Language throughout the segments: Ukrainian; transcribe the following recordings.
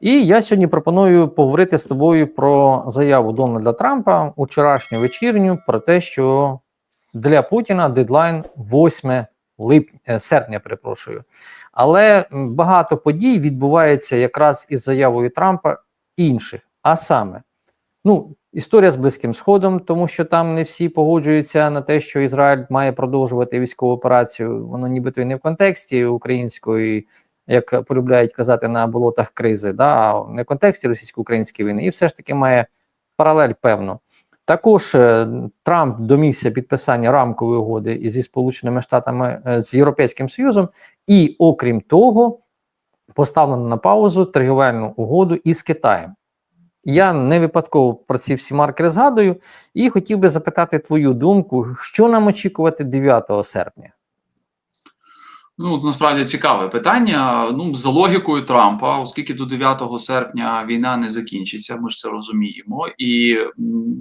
І я сьогодні пропоную поговорити з тобою про заяву Дональда Трампа вчорашню вечірню про те, що для Путіна дедлайн 8 липня, е, серпня, перепрошую. Але багато подій відбувається якраз із заявою Трампа інших. А саме, ну, історія з Близьким Сходом, тому що там не всі погоджуються на те, що Ізраїль має продовжувати військову операцію. Воно нібито і не в контексті української, як полюбляють казати на болотах кризи, да, не в контексті російсько-української війни, і все ж таки має паралель певну. Також е, Трамп домігся підписання рамкової угоди зі Сполученими Штатами е, з Європейським Союзом, і окрім того, поставлено на паузу торгівельну угоду із Китаєм. Я не випадково про ці всі маркери згадую, і хотів би запитати твою думку, що нам очікувати 9 серпня. Ну, це насправді цікаве питання. Ну, за логікою Трампа, оскільки до 9 серпня війна не закінчиться, ми ж це розуміємо. І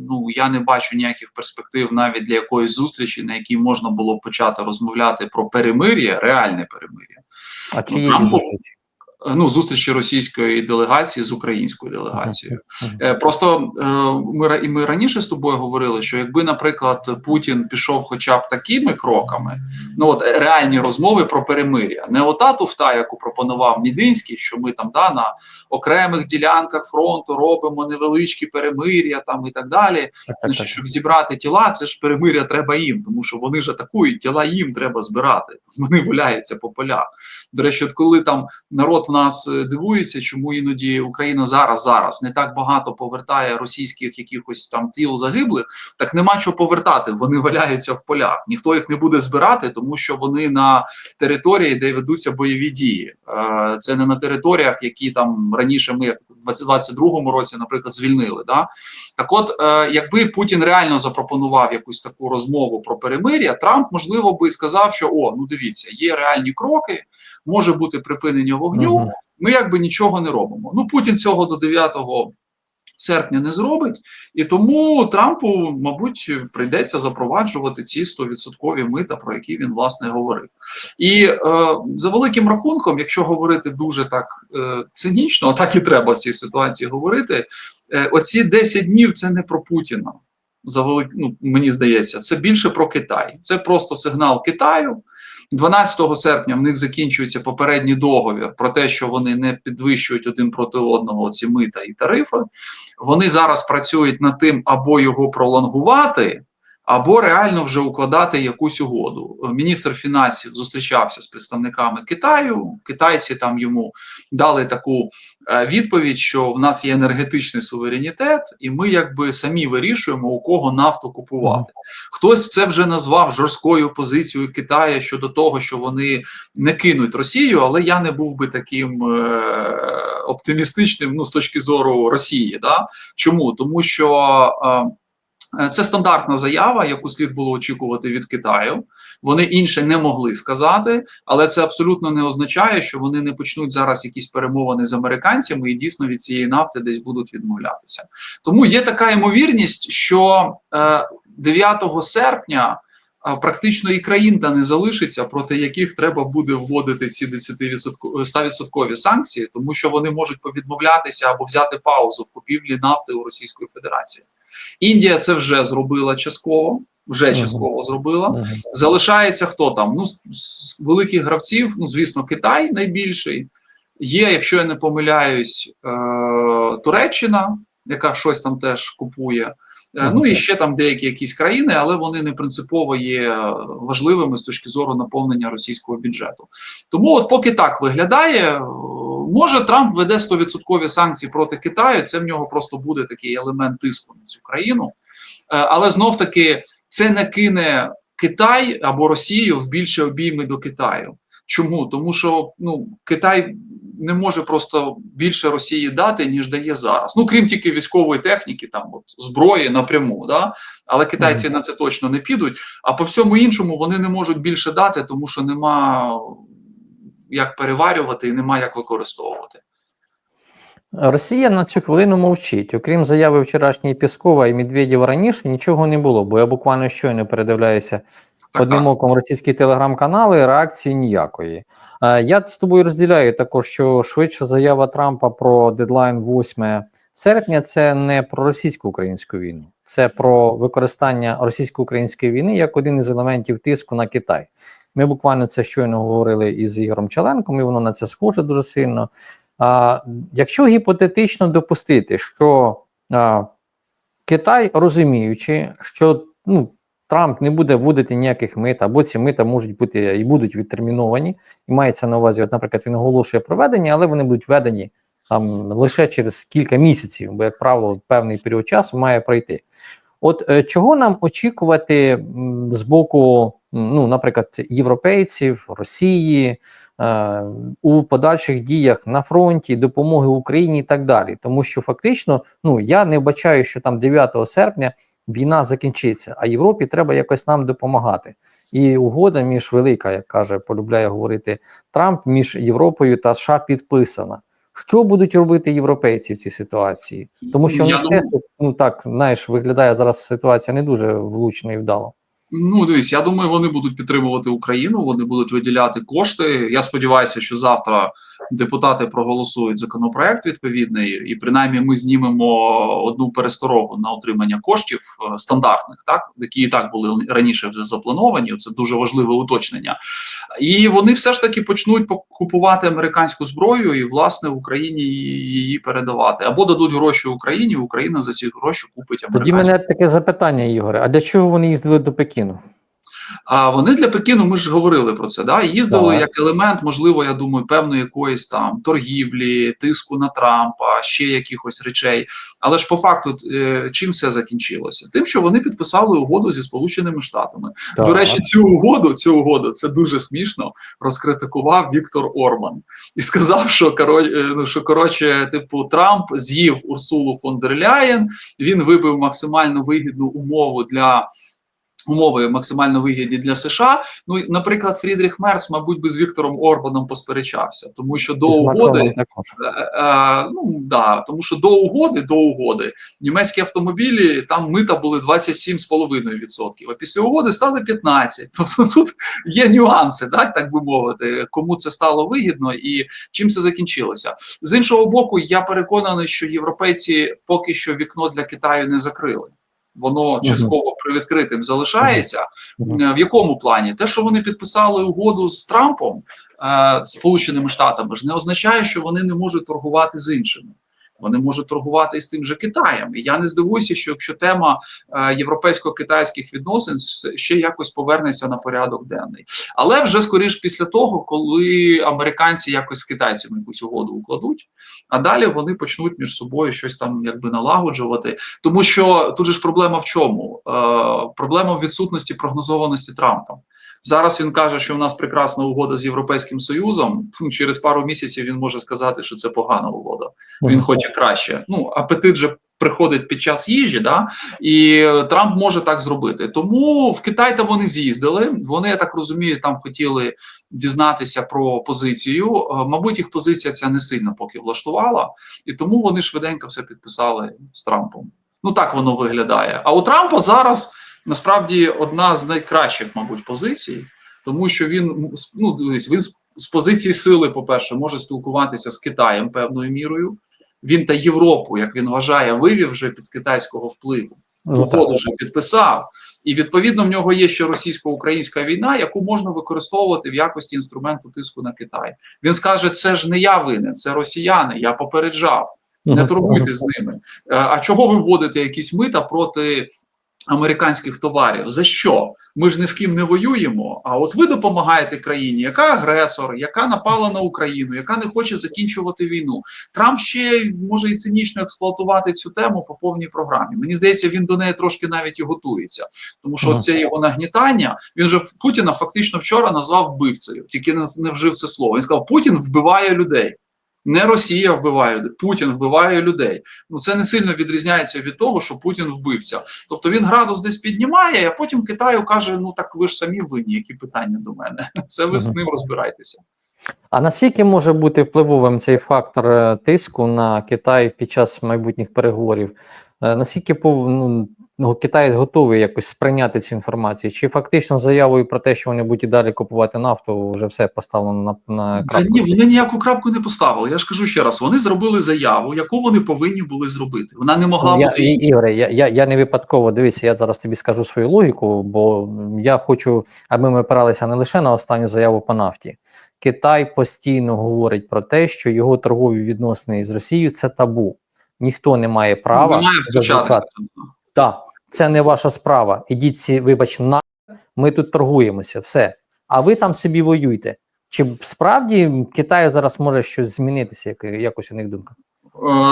ну я не бачу ніяких перспектив навіть для якоїсь зустрічі, на якій можна було б почати розмовляти про перемир'я, реальне перемир'я. А чи Ну, є Трампу- зустрічі? Е, Ну, зустрічі російської делегації з українською делегацією. Е, Просто е, ми і ми раніше з тобою говорили, що якби, наприклад, Путін пішов хоча б такими кроками, ну от реальні розмови про перемир'я, не ота туфта, яку пропонував Мідинський, що ми там да на окремих ділянках фронту робимо невеличкі перемир'я там і так далі. Так, так, Значить, щоб зібрати тіла, це ж перемир'я треба їм, тому що вони ж атакують, тіла їм треба збирати. Вони валяються по полях. До речі, от коли там народ в нас е, дивується, чому іноді Україна зараз зараз не так багато повертає російських якихось там тіл загиблих, так нема чого повертати. Вони валяються в полях. Ніхто їх не буде збирати, тому що вони на території, де ведуться бойові дії. Е, Це не на територіях, які там раніше ми як в 2022 році, наприклад, звільнили. Да? Так, от, е, якби Путін реально запропонував якусь таку розмову про перемир'я, Трамп можливо би сказав, що о, ну дивіться, є реальні кроки, може бути припинення вогню. Мгм. Ми якби нічого не робимо. Ну Путін цього до 9 серпня не зробить, і тому Трампу, мабуть, прийдеться запроваджувати ці 100% мита, про які він власне говорив. І е, за великим рахунком, якщо говорити дуже так е, цинічно, а так і треба в цій ситуації говорити. Е, оці 10 днів це не про Путіна. За велик... ну, мені здається, це більше про Китай. Це просто сигнал Китаю. 12 серпня в них закінчується попередній договір про те, що вони не підвищують один проти одного ці мита і тарифи. Вони зараз працюють над тим, або його пролонгувати, або реально вже укладати якусь угоду. Міністр фінансів зустрічався з представниками Китаю. Китайці там йому дали таку відповідь, що в нас є енергетичний суверенітет, і ми якби самі вирішуємо, у кого нафту купувати. Хтось це вже назвав жорсткою позицією Китаю щодо того, що вони не кинуть Росію, але я не був би таким е, оптимістичним ну, з точки зору Росії. Да? Чому? Тому що е, е, це стандартна заява, яку слід було очікувати від Китаю. Вони інше не могли сказати, але це абсолютно не означає, що вони не почнуть зараз якісь перемовини з американцями і дійсно від цієї нафти десь будуть відмовлятися. Тому є така ймовірність, що е, 9 серпня практично і країн та не залишиться, проти яких треба буде вводити ці 100% санкції, тому що вони можуть повідмовлятися або взяти паузу в купівлі нафти у Російської Федерації. Індія це вже зробила частково. Вже частково uh -huh. зробила. Мгм. Залишається хто там? Ну, з, з великих гравців, ну, звісно, Китай найбільший. Є, якщо я не помиляюсь, е, Туреччина, яка щось там теж купує. Е, Ну і ще там деякі якісь країни, але вони не принципово є важливими з точки зору наповнення російського бюджету. Тому, от поки так виглядає, е, може Трамп введе 100% санкції проти Китаю. Це в нього просто буде такий елемент тиску на цю країну. Е, Але знов таки це не кине Китай або Росію в більше обійми до Китаю. Чому? Тому що ну Китай не може просто більше Росії дати, ніж дає зараз. Ну крім тільки військової техніки, там от зброї напряму, да але китайці Мгм. на це точно не підуть. А по всьому іншому вони не можуть більше дати, тому що нема як переварювати і нема як використовувати. Росія на цю хвилину мовчить. Окрім заяви вчорашньої Піскова і Медведєва раніше, нічого не було, бо я буквально щойно передивляюся одним оком російські телеграм-канали, реакції ніякої. Е, Я з тобою розділяю також, що швидше заява Трампа про дедлайн 8 серпня це не про російсько-українську війну, це про використання російсько-української війни як один із елементів тиску на Китай. Ми буквально це щойно говорили із Ігорем Челенком, і воно на це схоже дуже сильно. А, якщо гіпотетично допустити, що а, Китай, розуміючи, що ну, Трамп не буде вводити ніяких мит, або ці мита можуть бути і будуть відтерміновані, і мається на увазі, от, наприклад, він оголошує проведення, але вони будуть введені там лише через кілька місяців, бо, як правило, певний період часу має пройти. От е, чого нам очікувати м, з боку, ну, наприклад, європейців, Росії е, у подальших діях на фронті, допомоги Україні і так далі? Тому що фактично, ну я не вбачаю, що там 9 серпня війна закінчиться, а Європі треба якось нам допомагати. І угода між велика, як каже, полюбляє говорити Трамп, між Європою та США підписана. Що будуть робити європейці в цій ситуації? Тому що Я теж, ну так, знаєш, виглядає зараз ситуація не дуже влучно і вдало. Ну, дивись, я думаю, вони будуть підтримувати Україну, вони будуть виділяти кошти. Я сподіваюся, що завтра депутати проголосують законопроект відповідний, і принаймні ми знімемо одну пересторогу на отримання коштів е, стандартних, так які і так були раніше вже заплановані. Це дуже важливе уточнення. І вони все ж таки почнуть пок- купувати американську зброю і власне в Україні її передавати або дадуть гроші Україні. Україна за ці гроші купить Тоді мене таке запитання, Ігоре: а для чого вони їздили до Пекіну? А вони для Пекіну, ми ж говорили про це. Да? Їздили Так. як елемент, можливо, я думаю, певної якоїсь там торгівлі, тиску на Трампа, ще якихось речей. Але ж по факту, е, чим все закінчилося? Тим, що вони підписали угоду зі Сполученими Штатами. До речі, цю угоду, цю угоду, це дуже смішно. Розкритикував Віктор Орбан і сказав, що коро, е, ну, що коротше, типу, Трамп з'їв Урсулу фон дер Ляєн. Він вибив максимально вигідну умову для. Умови максимально вигідні для США. Ну, наприклад, Фрідріх Мерц, мабуть, би з Віктором Орбаном посперечався, тому що до угоди також. Е, е, ну да, тому що до угоди, до угоди німецькі автомобілі там мита були 27,5%, а після угоди стали 15%. Тобто тут є нюанси, так, так би мовити, кому це стало вигідно і чим це закінчилося. З іншого боку, я переконаний, що європейці поки що вікно для Китаю не закрили. Воно частково привідкритим залишається. Е, В якому плані? Те, що вони підписали угоду з Трампом, е, Сполученими Штатами, ж не означає, що вони не можуть торгувати з іншими. Вони можуть торгувати з тим же Китаєм. І я не здивуюся, що якщо тема е, європейсько-китайських відносин ще якось повернеться на порядок денний. Але вже скоріш після того, коли американці якось з китайцями якусь угоду укладуть, а далі вони почнуть між собою щось там якби налагоджувати. Тому що тут же ж проблема в чому? Е, проблема в відсутності прогнозованості Трампа. Зараз він каже, що в нас прекрасна угода з Європейським Союзом. Через пару місяців він може сказати, що це погана угода. Він хоче краще. Ну, апетит же приходить під час їжі, да? і Трамп може так зробити. Тому в Китай та вони з'їздили. Вони, я так розумію, там хотіли дізнатися про позицію. Е, Мабуть, їх позиція ця не сильно поки влаштувала, і тому вони швиденько все підписали з Трампом. Ну так воно виглядає. А у Трампа зараз насправді одна з найкращих, мабуть, позицій, тому що він ну дивись, він з- позиції сили, по-перше, може спілкуватися з Китаєм певною мірою. Він та Європу, як він вважає, вивів вже під китайського впливу. Ну. Угоду вже підписав. І відповідно в нього є ще російсько-українська війна, яку можна використовувати в якості інструменту тиску на Китай. Він скаже: це ж не я винен, це росіяни. Я попереджав. Не торгуйтесь з ними. Е, А чого ви вводите якісь мита проти американських товарів? За що? Ми ж ні з ким не воюємо. А от ви допомагаєте країні, яка агресор, яка напала на Україну, яка не хоче закінчувати війну. Трамп ще може і цинічно експлуатувати цю тему по повній програмі. Мені здається, він до неї трошки навіть і готується, тому що це його нагнітання. Він же Путіна фактично вчора назвав вбивцею, тільки не, вжив це слово. Він сказав: Путін вбиває людей. Не Росія вбиває людей, Путін вбиває людей. Ну це не сильно відрізняється від того, що Путін вбивця. Тобто він градус десь піднімає, а потім Китаю каже: ну так ви ж самі винні, які питання до мене. Це ви з ним розбирайтеся. А наскільки може бути впливовим цей фактор е, тиску на Китай під час майбутніх переговорів? Е, Наскільки ну, ну, Китай готовий якось сприйняти цю інформацію? Чи фактично заявою про те, що вони будуть і далі купувати нафту, вже все поставлено на, на Та крапку? ні, вони ніяку крапку не поставили. Я ж кажу ще раз: вони зробили заяву, яку вони повинні були зробити. Вона не могла Я, бути. і- Ігоре, я, я, я не випадково дивися, я зараз тобі скажу свою логіку, бо я хочу, аби ми опиралися не лише на останню заяву по нафті. Китай постійно говорить про те, що його торгові відносини з Росією це табу. Ніхто не має права. Немає втручатися. Так, це не ваша справа. Ідіть ці, вибач, на ми тут торгуємося, все. А ви там собі воюйте. Чи справді Китаю зараз може щось змінитися, як, якось у них думка?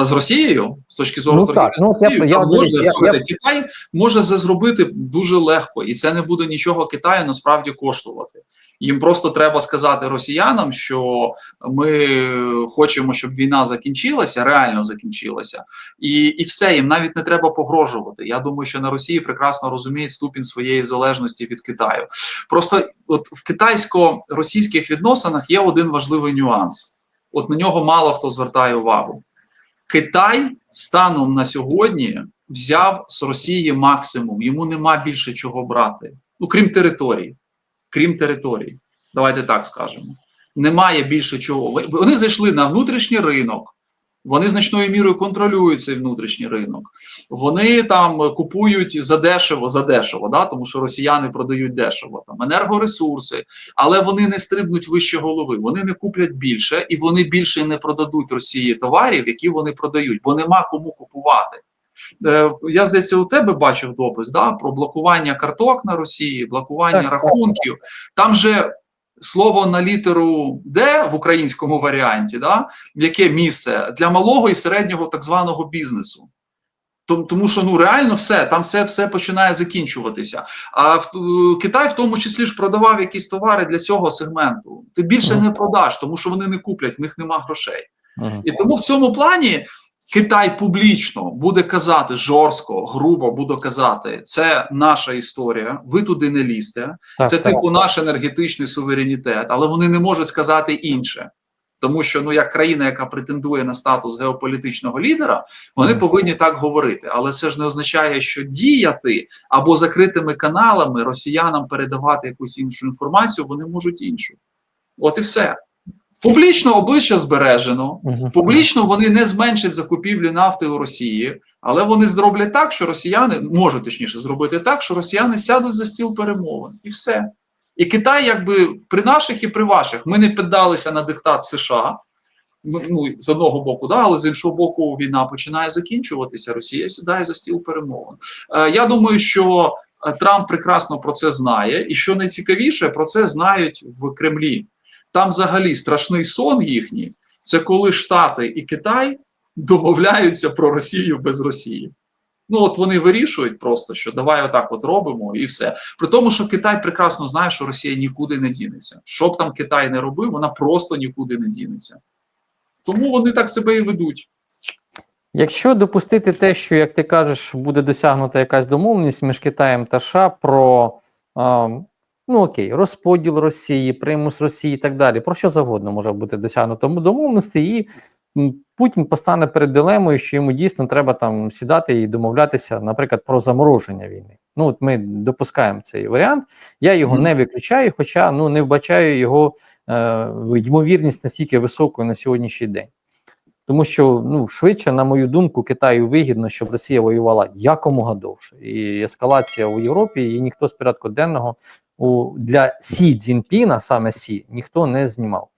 Е, З Росією з точки зору Ну, торгівлі ну, я- я- може я- я- Китай може це зробити дуже легко, і це не буде нічого Китаю насправді коштувати. Їм просто треба сказати росіянам, що ми хочемо, щоб війна закінчилася, реально закінчилася, і, і все їм навіть не треба погрожувати. Я думаю, що на Росії прекрасно розуміють ступінь своєї залежності від Китаю. Просто от в китайсько-російських відносинах є один важливий нюанс. От на нього мало хто звертає увагу. Китай станом на сьогодні взяв з Росії максимум. Йому нема більше чого брати. Ну крім території. Крім території. Давайте так скажемо. Немає більше чого. Вони зайшли на внутрішній ринок. Вони значною мірою контролюють цей внутрішній ринок. Вони там купують задешево, задешево, да? тому що росіяни продають дешево там енергоресурси, але вони не стрибнуть вище голови. Вони не куплять більше і вони більше не продадуть Росії товарів, які вони продають, бо нема кому купувати. Е, Я здається, у тебе бачив допис да, про блокування карток на Росії, блокування Так, так. рахунків. Там же слово на літеру Д в українському варіанті, да, яке місце для малого і середнього так званого бізнесу. Тому, що ну реально все, там все, все починає закінчуватися. А в е, Китай в тому числі ж продавав якісь товари для цього сегменту. Ти більше не продаш, тому що вони не куплять, в них нема грошей. І тому в цьому плані Китай публічно буде казати жорстко, грубо буде казати: це наша історія, ви туди не лізьте, Так, це так. типу наш енергетичний суверенітет, але вони не можуть сказати інше. Тому що ну як країна, яка претендує на статус геополітичного лідера, вони Мгм. повинні так говорити. Але це ж не означає, що діяти або закритими каналами росіянам передавати якусь іншу інформацію, вони можуть іншу. От і все. Публічно обличчя збережено. Публічно вони не зменшать закупівлі нафти у Росії, але вони зроблять так, що росіяни можуть точніше зробити так, що росіяни сядуть за стіл перемовин, і все. І Китай, якби при наших і при ваших, ми не піддалися на диктат США. Ну, ну, з одного боку, да, але з іншого боку, війна починає закінчуватися. Росія сідає за стіл перемовин. Е, я думаю, що е, Трамп прекрасно про це знає, і що найцікавіше, про це знають в Кремлі. Там взагалі страшний сон їхній це коли Штати і Китай домовляються про Росію без Росії. Ну от вони вирішують просто, що давай отак от робимо і все. При тому, що Китай прекрасно знає, що Росія нікуди не дінеться. Що б там Китай не робив, вона просто нікуди не дінеться. Тому вони так себе і ведуть. Якщо допустити те, що, як ти кажеш, буде досягнута якась домовленість між Китаєм та США про а, ну окей, розподіл Росії, примус Росії і так далі, про що завгодно може бути досягнуто домовленості, і Путін постане перед дилемою, що йому дійсно треба там сідати і домовлятися, наприклад, про замороження війни. Ну, от ми допускаємо цей варіант. Я його Мгм. не виключаю, хоча ну не вбачаю його е, ймовірність настільки високою на сьогоднішній день. Тому що ну швидше, на мою думку, Китаю вигідно, щоб Росія воювала якомога довше. І ескалація у Європі, і ніхто з порядку денного у для Сі Цзіньпіна, саме Сі, ніхто не знімав.